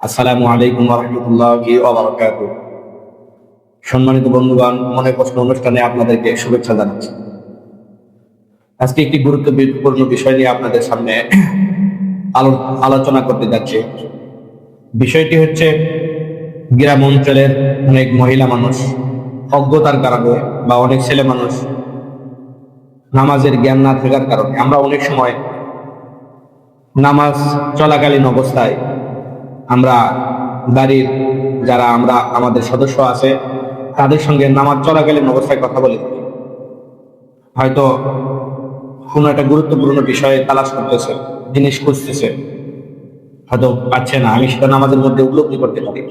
আসসালামু আলাইকুম রহমতুল্লাহি সম্মানিত বন্ধুগণ মনে প্রশ্ন অনুষ্ঠানে আপনাদেরকে শুভেচ্ছা জানাচ্ছি। আজকে একটি গুরুত্বপূর্ণ বিষয় নিয়ে আপনাদের সামনে আলো- আলোচনা করতে যাচ্ছি। বিষয়টি হচ্ছে গ্রাম অঞ্চলের অনেক মহিলা মানুষ অজ্ঞতার কারণে বা অনেক ছেলে মানুষ নামাজের জ্ঞান না থাকার কারণে আমরা অনেক সময় নামাজ চলাকালীন অবস্থায় আমরা বাড়ির যারা আমরা, আমাদের সদস্য আছে, তাদের সঙ্গে নামাজ চলাকালীন অবস্থায় কথা বলে। হয়তো কোনো একটা গুরুত্বপূর্ণ বিষয়ে তালাশ করতেছে, জিনিস খুঁজতেছে, হয়তো পাচ্ছে না, আমি সেটা নামাজের মধ্যে উপলব্ধি করতে পারি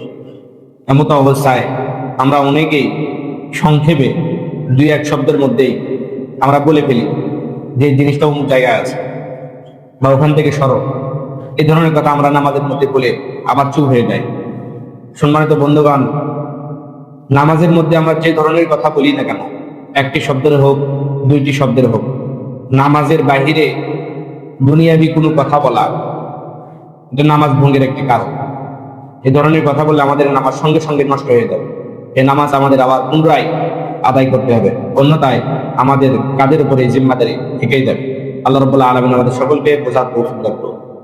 এমতো অবস্থায় আমরা অনেকেই সংক্ষেপে দুই এক শব্দের মধ্যেই আমরা বলে ফেলি যে জিনিসটা অমুক জায়গায় আছে বা ওখান থেকে সরো এই ধরনের কথা আমরা নামাজের মধ্যে বলে আবার চুপ হয়ে যায়। সম্মানিত বন্ধুগণ, নামাজের মধ্যে আমরা যে ধরনের কথা বলি না কেন, একটি শব্দের হোক, দুইটি শব্দের হোক, নামাজের বাহিরে দুনিয়াবি কোনো কথা বলা এটা নামাজ ভঙ্গের একটি কারণ। এ ধরনের কথা বললে আমাদের নামাজ সঙ্গে সঙ্গে নষ্ট হয়ে যাবে। এই নামাজ আমাদের আবার পুনরায় আদায় করতে হবে। অন্যথায় আমাদের কাদের উপরে জিম্মাদারি থেকেই যাবে। আল্লাহ রবুল্লাহ আলমিন আমাদের সকলকে বোঝার রাখব